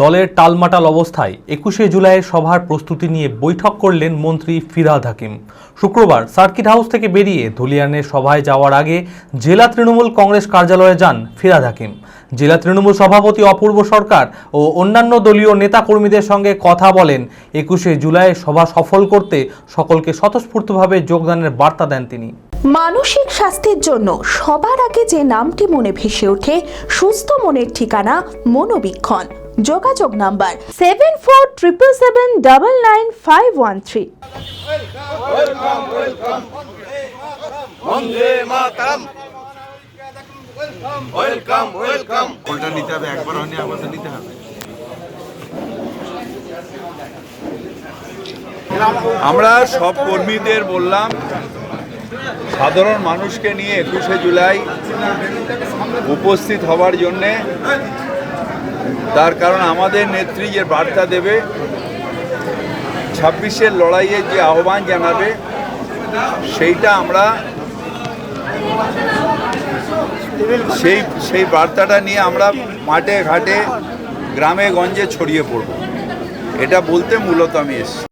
দলের টালমাটাল অবস্থায় একুশে জুলাইয়ের সভার প্রস্তুতি নিয়ে বৈঠক করলেন মন্ত্রী ফিরাদ হাকিম। শুক্রবার সার্কিট হাউস থেকে বেরিয়ে ধুলিয়ানের সভায় যাওয়ার আগে জেলা তৃণমূল কংগ্রেস কার্যালয়ে যান ফিরহাদ হাকিম। জেলা তৃণমূল সভাপতি অপূর্ব সরকার ও অন্যান্য দলীয় নেতাকর্মীদের সঙ্গে কথা বলেন। একুশে জুলাই সভা সফল করতে সকলকে স্বতঃস্ফূর্তভাবে যোগদানের বার্তা দেন তিনি। মানসিক স্বাস্থ্যের জন্য সবার আগে যে নামটি মনে ভেসে ওঠে, সুস্থ মনের ঠিকানা মনোবীক্ষণ। যোগাযোগ number seven four triple seven double nine five one three. আমরা সব কর্মীদের বললাম, সাধারণ মানুষকে নিয়ে একুশে জুলাই উপস্থিত হওয়ার জন্যে তার কারণ আমাদের নেত্রী যে বার্তা দেবে ছাব্বিশের লড়াইয়ে যে আহ্বান জানাবে, সেইটা আমরা সেই সেই বার্তাটা নিয়ে আমরা মাঠে ঘাটে, গ্রামে গঞ্জে ছড়িয়ে পড়ব। এটা বলতে মূলত আমি এসেছি।